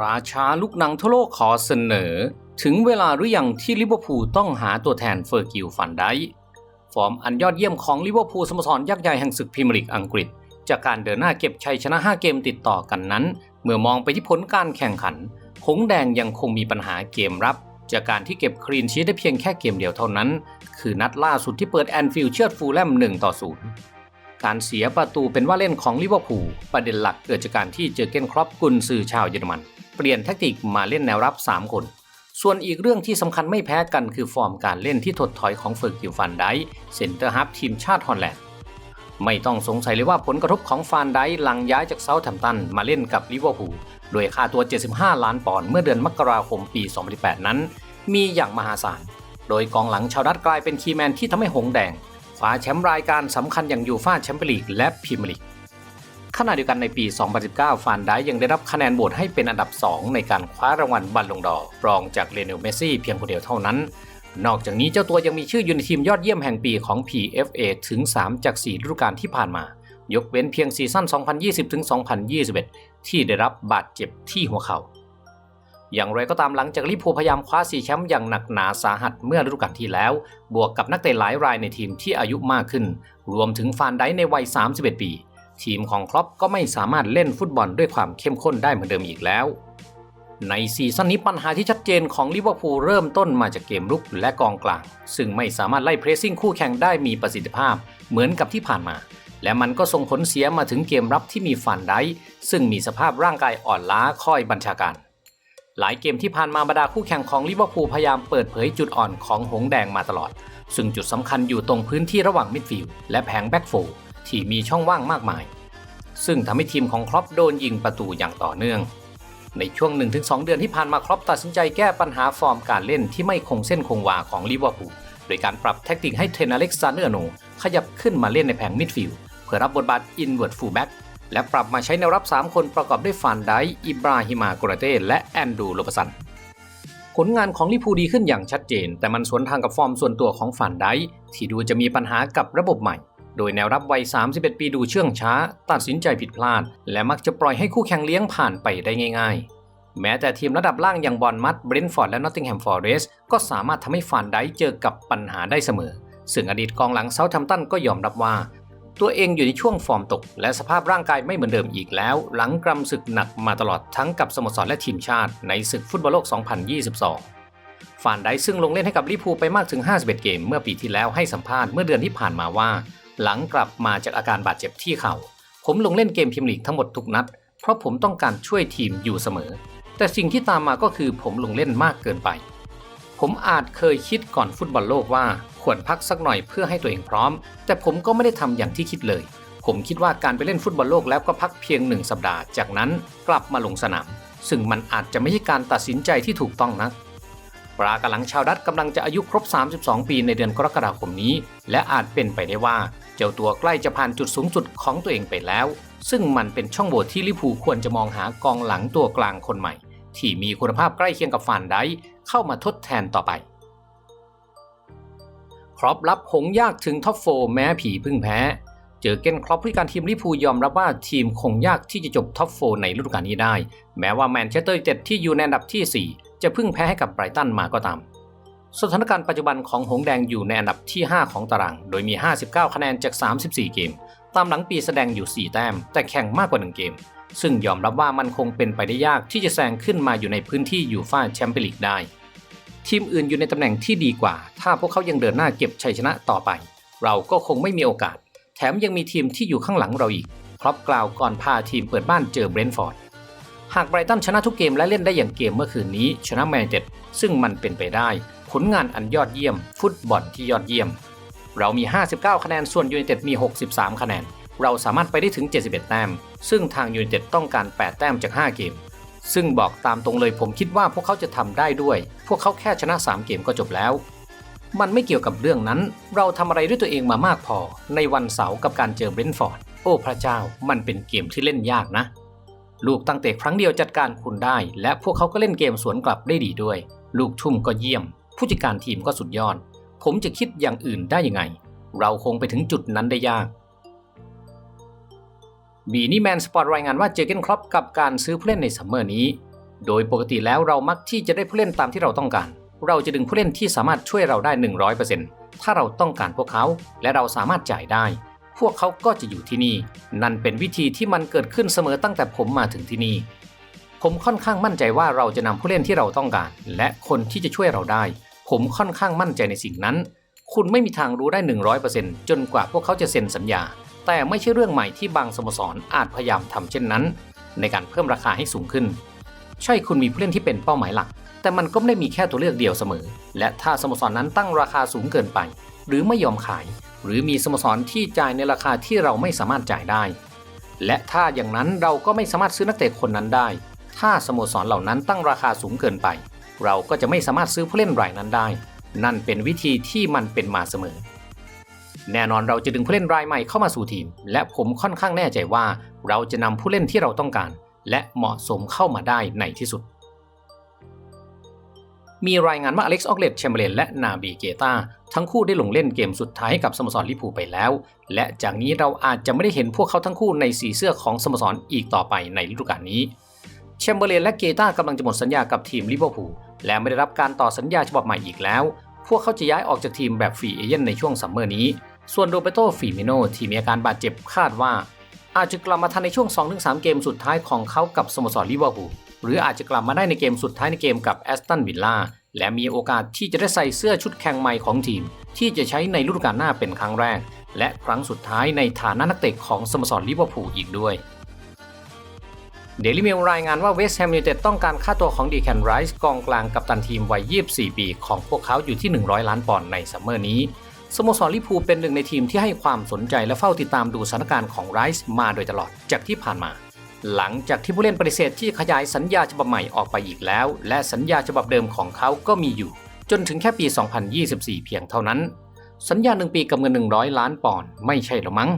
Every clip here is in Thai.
ราชาลูกหนังทั่วโลกขอเสนอ ถึงเวลาหรือยังที่ลิเวอร์พูลต้องหาตัวแทนเฟอร์กิลฟันไดค์ฟอร์มอันยอดเยี่ยมของลิเวอร์พูลสโมสรยักษ์ใหญ่แห่งศึกพรีเมียร์ลีกอังกฤษ จากการเดินหน้าเก็บชัยชนะ 5 เกมติดต่อกันนั้น เมื่อมองไปที่ผลการแข่งขัน หงแดงยังคงมีปัญหาเกมรับ จากการที่เก็บคลีนชีทได้เพียงแค่เกมเดียวเท่านั้น คือนัดล่าสุดที่เปิดแอนฟิลด์เชือดฟูลแลม1ต่อ0การเสียประตูเป็นว่าเล่นของลิเวอร์พูลประเด็นหลักเกิดจากการที่เจอเกนครอปกุนซือชาวเยอรมัน เปลี่ยนแทคติกมาเล่นแนวรับ 3 คน ส่วนอีกเรื่องที่สำคัญไม่แพ้กันคือฟอร์มการเล่นที่ถดถอยของเฟิร์กิลฟันไดเซนเตอร์ฮับทีมชาติฮอลแลนด์ไม่ต้องสงสัยเลยว่าผลกระทบของฟานไดหลังย้ายจากเซาท์แฮมป์ตันมาเล่นกับลิเวอร์พูลโดยค่าตัว 75 ล้านปอนด์เมื่อเดือนมกราคมปี 2018 นั้น มีอย่างมหาศาล โดยกองหลังชาวดัตกลายเป็นคีย์แมนที่ทำให้หงแดงคว้าแชมป์รายการสำคัญอย่างยูฟ่าแชมเปี้ยนลีกและพรีเมียร์ลีก ขณะเดียวกันในปี 2019 ฟานได้ยังได้รับคะแนนโหวตให้เป็นอันดับ 2 ในการคว้ารางวัลบัลลงดอร์รองจากเลโอเนลเมสซี่เพียงคนเดียวเท่านั้น นอกจากนี้เจ้าตัวยังมีชื่ออยู่ในทีมยอดเยี่ยมแห่งปีของ PFA ถึง 3 จาก 4 ฤดูกาลที่ผ่านมา ยกเว้นเพียงซีซั่น 2020-2021 ที่ได้รับบาดเจ็บที่หัวเขา่าอย่างไรก็ตามหลังจากลิเวอร์พูลพยายามคว้าสีแชมป์อย่างหนักหนาสาหัสเมื่อฤดูกาลที่แล้ว บวกกับนักเตะหลายรายในทีมที่อายุมากขึ้น รวมถึงฟานไดในวัย 31 ปี ทีมของครอปก็ไม่สามารถเล่นฟุตบอลด้วยความเข้มข้นได้เหมือนเดิมอีกแล้ว ในซีซั่นนี้ปัญหาที่ชัดเจนของลิเวอร์พูลเริ่มต้นมาจากเกมรุกและกองกลาง ซึ่งไม่สามารถไล่เพรสซิ่งคู่แข่งได้มีประสิทธิภาพเหมือนกับที่ผ่านมา และมันก็ส่งผลเสียมาถึงเกมรับที่มีฟันได้ซึ่งมีสภาพร่างกายอ่อนล้าคอยบัญชาการ หลายเกมที่ผ่านมาบรรดาคู่แข่งของลิเวอร์พูลพยายามเปิดเผยจุดอ่อนของหงแดงมาตลอด ซึ่งจุดสำคัญอยู่ตรงพื้นที่ระหว่างมิดฟิลด์และแผงแบ็กโฟร ที่มีช่องว่างมากมาย ซึ่งทำให้ทีมของครอปโดนยิงประตูอย่างต่อเนื่อง ในช่วง 1-2 เดือนที่ผ่านมาครอปตัดสินใจแก้ปัญหาฟอร์มการเล่นที่ไม่คงเส้นคงวาของลิเวอร์พูลโดยการปรับแทคติกให้เทรนอเล็กซานเดอร์โน ขยับขึ้นมาเล่นในแผงมิดฟิลด์เพื่อรับบทบาทอินเวิร์ดฟูลแบ็กและปรับมาใช้แนวรับ 3 คนประกอบด้วยฟานไดอิบราฮิมาโกราเต้และแอนดูโรบสันผลงานของลิพูดีขึ้นอย่างชัดเจน แต่มันสวนทางกับฟอร์มส่วนตัวของฟานไดที่ดูจะมีปัญหากับระบบใหม่ โดยแนวรับวัย 31 ปีดูเชื่องช้า ตัดสินใจผิดพลาด และมักจะปล่อยให้คู่แข่งเลี้ยงผ่านไปได้ง่าย ๆ แม้แต่ทีมระดับล่างอย่างบอลมัดเบรนท์ฟอร์ดและนอตติงแฮมฟอร์เรสก็สามารถทำให้ฟานไดเจอกับปัญหาได้เสมอ ซึ่งอดีตกองหลังเซาท์แฮมตันก็ยอมรับว่า ตัวเองอยู่ในช่วงฟอร์มตก และสภาพร่างกายไม่เหมือนเดิมอีกแล้ว หลังกรำศึกหนักมาตลอดทั้งกับสโมสรและทีมชาติ ในศึกฟุตบอลโลก 2022ฟานไดซึ่งลงเล่นให้กับลิพูไปมากถึง 51 เกม เมื่อปีที่แล้วให้สัมภาษณ์เมื่อเดือนที่ผ่านมาว่า หลังกลับมาจากอาการบาดเจ็บที่เข่า ผมลงเล่นเกมพรีเมียร์ลีกทั้งหมดทุกนัด เพราะผมต้องการช่วยทีมอยู่เสมอ แต่สิ่งที่ตามมาก็คือผมลงเล่นมากเกินไป ผมอาจเคยคิดก่อนฟุตบอลโลกว่าควรพักสักหน่อยเพื่อให้ตัวเองพร้อม แต่ผมก็ไม่ได้ทำอย่างที่คิดเลย ผมคิดว่าการไปเล่นฟุตบอลโลกแล้วก็พักเพียงหนึ่งสัปดาห์ จากนั้นกลับมาลงสนาม ซึ่งมันอาจจะไม่ใช่การตัดสินใจที่ถูกต้องนะปรากำลังชาวดัตกำลังจะอายุครบ 32 ปีในเดือนกรกฎาคมนี้ และอาจเป็นไปได้ว่า จ้าตัวใกล้จะผ่านจุดสูงสุดของตัวเองไปแล้ว ซึ่งมันเป็นช่องโหว่ที่ลิพูควรจะมองหากองหลังตัวกลางคนใหม่ ที่มีคุณภาพใกล้เคียงกับฟานไดเข้ามาทดแทนต่อไปครอปรับหงยากถึงท็อปโฟแม้ผีพึ่งแพ้ เจอเกนครอปผู้การทีมลิพูยอมรับว่าทีมคงยากที่จะจบท็อปโฟในฤดูกาลนี้ได้ แม้ว่าแมนเชสเตอร์ยูไนเต็ดที่อยู่ในอันดับที่ 4 จะพึ่งแพ้ให้กับไบรตันมาก็ตาม สถานการณ์ปัจจุบันของหงแดงอยู่ในอันดับที่ 5 ของตาราง โดยมี 59 คะแนนจาก 34 เกม ตามหลังปีแสดงอยู่ 4 แต้ม แต่แข่งมากกว่า 1 เกม ซึ่งยอมรับว่ามันคงเป็นไปได้ยากที่จะแซงขึ้นมาอยู่ในพื้นที่ยูฟ่าแชมเปี้ยนลีกได้ ทีมอื่นอยู่ในตำแหน่งที่ดีกว่า ถ้าพวกเขายังเดินหน้าเก็บชัยชนะต่อไป เราก็คงไม่มีโอกาส แถมยังมีทีมที่อยู่ข้างหลังเราอีก ครอปกล่าวก่อนพาทีมเปิดบ้านเจอเบรนท์ฟอร์ด หากไบรตันชนะทุกเกมและเล่นได้อย่างเกมเมื่อคืนนี้ ชนะแมนเชสเตอร์ซึ่งมันเป็นไปได้ ผลงานอันยอดเยี่ยม ฟุตบอลที่ยอดเยี่ยม เรามี 59 คะแนนส่วนยูไนเต็ดมี 63 คะแนน เราสามารถไปได้ถึง 71 แต้ม ซึ่งทางยูไนเต็ดต้องการ 8 แต้มจาก 5 เกม ซึ่งบอกตามตรงเลยผมคิดว่าพวกเขาจะทำได้ด้วย พวกเขาแค่ชนะ 3 เกมก็จบแล้วมันไม่เกี่ยวกับเรื่องนั้น เราทำอะไรด้วยตัวเองมามากพอ ในวันเสาร์กับการเจอเบรนท์ฟอร์ด โอ้พระเจ้า มันเป็นเกมที่เล่นยากนะ ลูกตั้งเตะครั้งเดียวจัดการคุณได้ และพวกเขาก็เล่นเกมสวนกลับได้ดีด้วย ลูกทุ่มก็เยี่ยม ผู้จัดการทีมก็สุดยอด ผมจะคิดอย่างอื่นได้ยังไง เราคงไปถึงจุดนั้นได้ยากบีนี่แมนสปอร์ตรายงานว่าเจอเกนครอปกับการซื้อผู้เล่นในซัมเมอร์นี้ โดยปกติแล้วเรามักที่จะได้ผู้เล่นตามที่เราต้องการ เราจะดึงผู้เล่นที่สามารถช่วยเราได้ 100%ถ้าเราต้องการพวกเขา และเราสามารถจ่ายได้ พวกเขาก็จะอยู่ที่นี่ นั่นเป็นวิธีที่มันเกิดขึ้นเสมอตั้งแต่ผมมาถึงที่นี่ ผมค่อนข้างมั่นใจว่าเราจะนำผู้เล่นที่เราต้องการ และคนที่จะช่วยเราได้ ผมค่อนข้างมั่นใจในสิ่งนั้น คุณไม่มีทางรู้ได้ 100%จนกว่าพวกเขาจะเซ็นสัญญา แต่ไม่ใช่เรื่องใหม่ที่บางสโมสรอาจพยายามทำเช่นนั้น ในการเพิ่มราคาให้สูงขึ้น ใช่คุณมีผู้เล่นที่เป็นเป้าหมายหลัก แต่มันก็ไม่ได้มีแค่ตัวเลือกเดียวเสมอ และถ้าสโมสรนั้นตั้งราคาสูงเกินไป หรือไม่ยอมขาย หรือมีสโมสรที่จ่ายในราคาที่เราไม่สามารถจ่ายได้ และถ้าอย่างนั้นเราก็ไม่สามารถซื้อนักเตะคนนั้นได้ ถ้าสโมสรเหล่านั้นตั้งราคาสูงเกินไป เราก็จะไม่สามารถซื้อผู้เล่นรายนั้นได้ นั่นเป็นวิธีที่มันเป็นมาเสมอ แน่นอนเราจะดึงผู้เล่นรายใหม่เข้ามาสู่ทีม และผมค่อนข้างแน่ใจว่า เราจะนำผู้เล่นที่เราต้องการ และเหมาะสมเข้ามาได้ในที่สุด มีรายงานว่าอเล็กซ์ออกเลตแชมเบรนและนาบีเกตาทั้งคู่ได้ลงเล่นเกมสุดท้ายให้กับสโมสรลิเวอร์พูไปแล้ว และจากนี้เราอาจจะไม่ได้เห็นพวกเขาทั้งคู่ในสีเสื้อของสโมสรอีกต่อไปในฤดูกาลนี้แชมเบรเลนและเกตากำลังจะหมดสัญญากับทีมลิเวอร์พูลและไม่ได้รับการต่อสัญญาฉบับใหม่อีกแล้ว พวกเขาจะย้ายออกจากทีมแบบฟรีเอเจนในช่วงซัมเมอร์นี้ ส่วนโรเบโตฟิมิโนที่มีอาการบาดเจ็บคาดว่า อาจจะกลับมาทันในช่วง 2-3 เกมสุดท้ายของเขากับสโมสรลิเวอร์พูล หรืออาจจะกลับมาได้ในเกมสุดท้ายในเกมกับแอสตันวิลล่าและมีโอกาสที่จะได้ใส่เสื้อชุดแข่งใหม่ของทีม ที่จะใช้ในฤดูกาลหน้าเป็นครั้งแรก และครั้งสุดท้ายในฐานะนักเตะของสโมสรลิเวอร์พูลอีกด้วยเดลิเมลรายงานว่าเวสต์แฮมยูไนเต็ดต้องการค่าตัวของดีแคนไรส์กองกลางกัปตันทีมวัย 24 ปีของพวกเขาอยู่ที่ 100 ล้านปอนด์ในซัมเมอร์นี้สโมสรลิเวอร์พูลเป็นหนึ่งในทีมที่ให้ความสนใจและเฝ้าติดตามดูสถานการณ์ของไรส์มาโดยตลอดจากที่ผ่านมา หลังจากที่ผู้เล่นปฏิเสธที่ขยายสัญญาฉบับใหม่ออกไปอีกแล้ว และสัญญาฉบับเดิมของเขาก็มีอยู่ จนถึงแค่ปี 2024 เพียงเท่านั้น สัญญาหนึ่งปีกับเงิน 100 ล้านปอนด์ไม่ใช่หรอมั้ง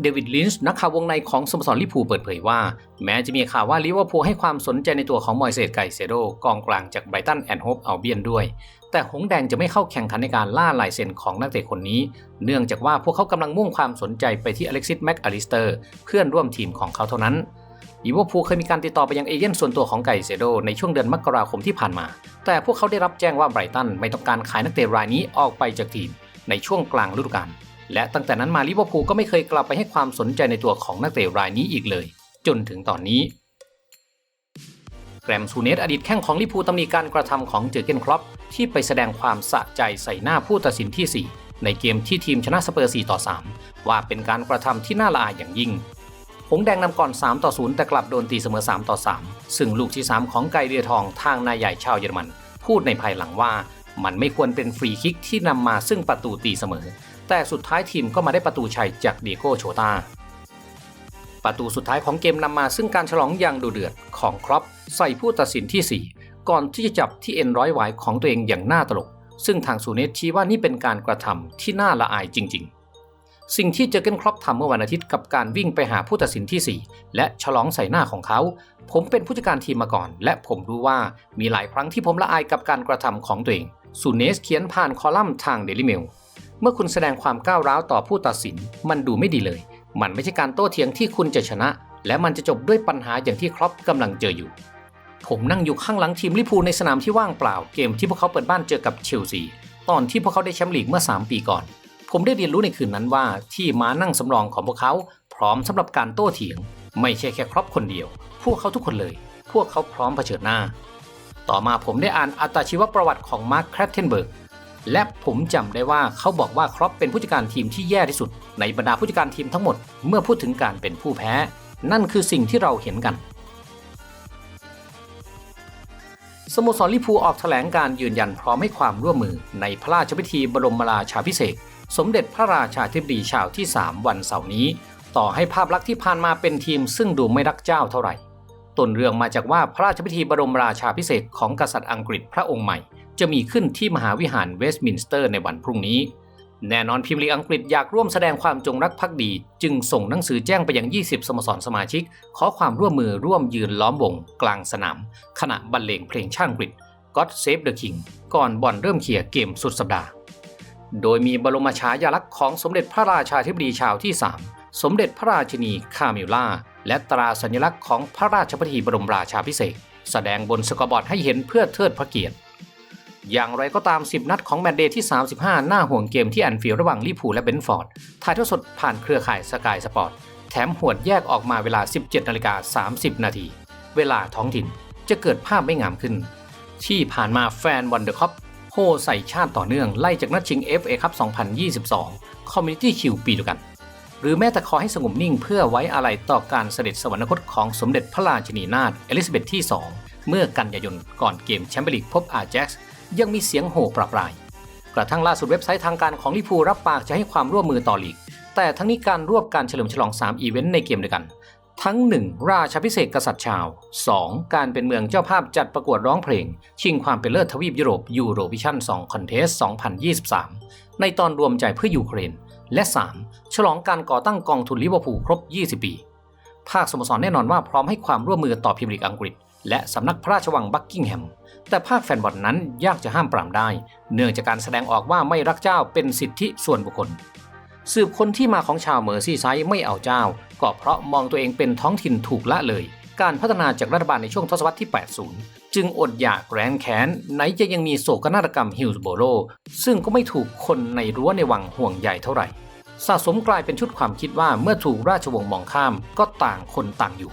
เดวิดลินช์นักข่าววงในของสโมสรลิพูเปิดเผยว่า แม้จะมีข่าวว่าลิเวอร์พูลให้ความสนใจในตัวของมอยเซสไกเซโดกองกลางจากไบรตันแอนด์โฮปอัลเบียนด้วย แต่หงแดงจะไม่เข้าแข่งขันในการล่าลายเซ็นของนักเตะคนนี้ เนื่องจากว่าพวกเขากำลังมุ่งความสนใจไปที่อเล็กซิสแม็กอลิสเตอร์เพื่อนร่วมทีมของเขาเท่านั้นลิเวอร์พูลเคยมีการติดต่อไปยังเอเย่นส่วนตัวของไกเซโดในช่วงเดือนมกราคมที่ผ่านมา แต่พวกเขาได้รับแจ้งว่าไบรตันไม่ต้องการขายนักเตะรายนี้ออกไปจากทีมในช่วงกลางฤดูกาล และตั้งแต่นั้นมาลิเวอร์พูลก็ไม่เคยกลับไปให้ความสนใจในตัวของนักเตะรายนี้อีกเลย จนถึงตอนนี้ แกรมซูเนสอดีตแข้งของลิพูตำหนิการกระทำของเจอเกนครอปที่ไปแสดงความสะใจใส่หน้าผู้ตัดสินที่ 4 ในเกมที่ทีมชนะสเปอร์ 4 ต่อ 3 ว่าเป็นการกระทำที่น่าละอายอย่างยิ่ง หงแดงนำก่อน 3 ต่อ 0 แต่กลับโดนตีเสมอ 3 ต่อ 3 ซึ่งลูกที่ 3 ของไกเรียทองทางนายใหญ่ชาวเยอรมัน พูดในภายหลังว่า มันไม่ควรเป็นฟรีคิกที่นำมาซึ่งประตูตีเสมอ แต่สุดท้ายทีมก็มาได้ประตูชัยจากเดียโกโชตา ประตูสุดท้ายของเกมนำมาซึ่งการฉลองอย่างดุเดือดของครอปใส่ผู้ตัดสินที่ 4 ก่อนที่จะจับที่เอ็นร้อยไว้ของตัวเองอย่างน่าตลก ซึ่งทางซูเนสชี้ว่านี่เป็นการกระทำที่น่าละอายจริง ๆ สิ่งที่เจอเกนครอปทำเมื่อวันอาทิตย์กับการวิ่งไปหาผู้ตัดสินที่ 4 และฉลองใส่หน้าของเขา ผมเป็นผู้จัดการทีมมาก่อน และผมรู้ว่ามีหลายครั้งที่ผมละอายกับการกระทำของตัวเองซูเนสเขียนผ่านคอลัมน์ทางเดลิเมลเมื่อคุณแสดงความก้าวร้าวต่อผู้ตัดสินมันดูไม่ดีเลย มันไม่ใช่การโต้เถียงที่คุณจะชนะ และมันจะจบด้วยปัญหาอย่างที่ครอปกำลังเจออยู่ ผมนั่งอยู่ข้างหลังทีมลิพูในสนามที่ว่างเปล่า เกมที่พวกเขาเปิดบ้านเจอกับเชลซีตอนที่พวกเขาได้แชมป์ลีกเมื่อ 3 ปีก่อน ผมได้เรียนรู้ในคืนนั้นว่าที่ม้านั่งสำรองของพวกเขา พร้อมสำหรับการโต้เถียง ไม่ใช่แค่ครอปคนเดียว พวกเขาทุกคนเลย พวกเขาพร้อมเผชิญหน้า ต่อมาผมได้อ่านอัตชีวประวัติของมาร์คแครตเทนเบิร์ก และผมจำได้ว่าเขาบอกว่าครอปเป็นผู้จัดการทีมที่แย่ที่สุด ในบรรดาผู้จัดการทีมทั้งหมดเมื่อพูดถึงการเป็นผู้แพ้ นั่นคือสิ่งที่เราเห็นกัน สโมสรลิพูออกแถลงการยืนยันพร้อมให้ความร่วมมือในพระราชพิธีบรมราชาภิเศษสมเด็จพระราชาธิบดีชาวที่ 3 วันเสาร์นี้ ต่อให้ภาพลักษณ์ที่ผ่านมาเป็นทีมซึ่งดูไม่รักเจ้าเท่าไหร่ต้นเรื่องมาจากว่าพระราชพิธีบรมราชาภิเศษของกษัตริย์อังกฤษพระองค์ใหม่ จะมีขึ้นที่มหาวิหารเวสต์มินสเตอร์ในวันพรุ่งนี้ แน่นอนพิมพ์ลีอังกฤษอยากร่วมแสดงความจงรักภักดี จึงส่งหนังสือแจ้งไปยัง 20 สโมสรสมาชิก ขอความร่วมมือร่วมยืนล้อมวงกลางสนาม ขณะบรรเลงเพลงชาติอังกฤษ God Save the King ก่อนบอลเริ่มเคลียเกมสุดสัปดาห์ โดยมีบรมฉายาลักษณ์ของสมเด็จพระราชาธิบดีชาวที่ 3 สมเด็จพระราชินีคามิลล่า และตราสัญลักษณ์ของพระราชพิธีบรมราชาภิเศษแสดงบนสกอร์บอร์ดให้เห็นเพื่อเทิดพระเกียรติ อย่างไรก็ตาม 10 นัดของแมตช์เดย์ที่ 35 หน้าห่วงเกมที่แอนฟิลด์ระหว่างลิพูและเบนฟอร์ด ถ่ายทอดสดผ่านเครือข่ายสกายสปอร์ต แถมหวดแยกออกมาเวลา 17นาฬิกา30 นาที เวลาท้องถิ่นจะเกิดภาพไม่งามขึ้น ที่ผ่านมาแฟนวันเดอร์คัพโฮใส่ชาติต่อเนื่องไล่จากนัดชิง FA คัพ2022 Community Shield ปีเดียวกัน หรือแม้แต่ขอให้สงบนิ่งเพื่อไว้อาลัยต่อการเสด็จสวรรคตของสมเด็จพระราชินีนาถเอลิซาเบธที่ 2 เมื่อกันยายนก่อนเกมแชมเปี้ยนลีกพบอาแจ็กซ์ ยังมีเสียงโห่ปราบปราย กระทั่งล่าสุดเว็บไซต์ทางการของลิพูรับปากจะให้ความร่วมมือต่อลีก แต่ทั้งนี้การรวบการเฉลิมฉลอง 3 อีเวนต์ในเกมเดียวกัน ทั้ง 1 ราชาพิเศษกษัตริย์ชาว 2 การเป็นเมืองเจ้าภาพจัดประกวดร้องเพลง ชิงความเป็นเลิศทวีปยุโรปยูโรวิชั่น2คอนเทส2023 ในตอนรวมใจเพื่อยูเครน และ 3 ฉลองการก่อตั้งกองทุนลิเวอร์พูลครบ 20 ปีภาคสโมสรแน่นอนว่าพร้อมให้ความร่วมมือต่อพรีเมียร์ลีกอังกฤษ และสำนักพระราชวังบักกิงแฮม แต่ภาคแฟนบอลนั้นยากจะห้ามปรามได้ เนื่องจากการแสดงออกว่าไม่รักเจ้าเป็นสิทธิส่วนบุคคล สืบคนที่มาของชาวเมอร์ซี่ไซด์ไม่เอาเจ้า ก็เพราะมองตัวเองเป็นท้องถิ่นถูกละเลย การพัฒนาจากรัฐบาลในช่วงทศวรรษที่ 80 จึงอดอยากแรนแค้นไหนจะยังมีโศกนาฏกรรมฮิลส์โบโรซึ่งก็ไม่ถูกคนในรั้วในวังห่วงใหญ่เท่าไหร่สะสมกลายเป็นชุดความคิดว่าเมื่อถูกราชวงศ์มองข้ามก็ต่างคนต่างอยู่